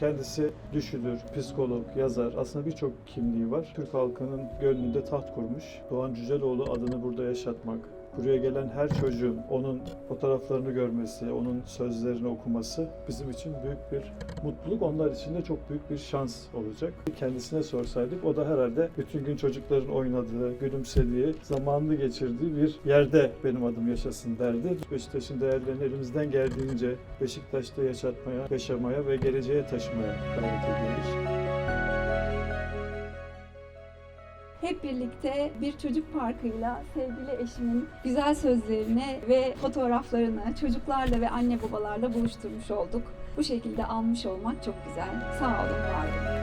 Kendisi düşünür, psikolog, yazar. Aslında birçok kimliği var. Türk halkının gönlünde taht kurmuş. Doğan Cüceloğlu adını burada yaşatmak, buraya gelen her çocuğun onun fotoğraflarını görmesi, onun sözlerini okuması bizim için büyük bir mutluluk. Onlar için de çok büyük bir şans olacak. Kendisine sorsaydık o da herhalde bütün gün çocukların oynadığı, gülümsediği, zamanını geçirdiği bir yerde benim adım yaşasın derdi. Beşiktaş'ın değerlerini elimizden geldiğince Beşiktaş'ta yaşatmaya, yaşamaya ve geleceğe taşımaya gayret ediyoruz. Hep birlikte bir çocuk parkıyla sevgili eşimin güzel sözlerini ve fotoğraflarını çocuklarla ve anne babalarla buluşturmuş olduk. Bu şekilde almış olmak çok güzel. Sağ olun, var olun.